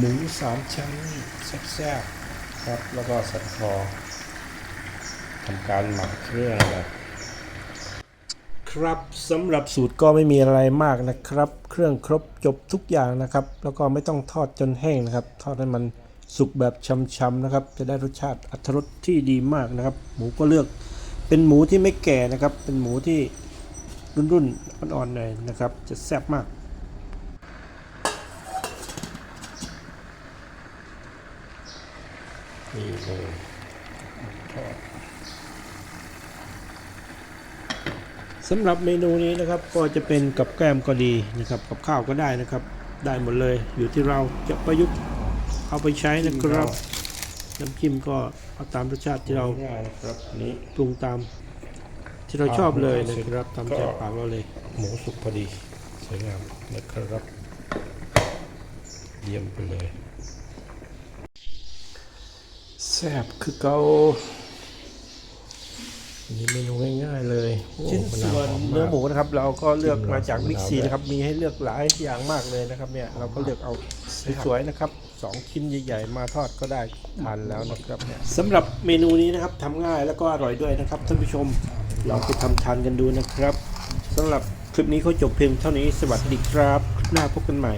หมูสามชั้นแซ่บๆครับ แล้วก็สันคอทำการหมักเครื่องนะครับสำหรับสูตรก็ไม่มีอะไรมากนะครับ เครื่องครบจบทุกอย่างนะครับ แล้วก็ไม่ต้องทอดจนแห้งนะครับ ทอดให้มันสุกแบบช้ำๆนะครับ จะได้รสชาติอรรถรสที่ดีมากนะครับ หมูก็เลือกเป็นหมูที่ไม่แก่นะครับ เป็นหมูที่รุ่นๆอ่อนๆหน่อยนะครับ จะแซ่บมาก นี่เลยทอดสำหรับเมนูนี้นะครับก็จะเป็นกับแกล้มก็ดีนะครับกับข้าวก็ได้นะครับ ได้หมดเลยอยู่ที่เราจะประยุกต์เอาไปใช้นะครับ น้ำจิ้มก็เอาตามรสชาติที่เราง่ายนะครับอันนี้ปรุงตามที่เราชอบเลยนะครับตามใจปากเราเลย หมูสุกพอดีสวยงามนะครับเยี่ยมไปเลย แซ่บคือเกาอันนี้เมนูง่ายๆเลยโอ้ชิ้นมะส่าววนหอมเนื้อหมูากนะครับ เราก็เลือกมาจากจิ้มบิ๊กซีมะนาวนะครับ มีให้เลือกหลายอย่างมากเลยนะครับเนี่ยเราก็เลือกเอาสวยๆนะครับสองชิ้นใหญ่ๆ มาทอดก็ได้ทานแล้วนะครับเนี่ยสำหรับเมนูนี้นะครับทำง่ายแล้วก็อร่อยด้วยนะครับท่านผู้ชมลองไปทำทานกันดูนะครับสำหรับคลิปนี้เขาจบเพียงเท่านี้สวัสดีครับคลิปหน้าพบกันใหม่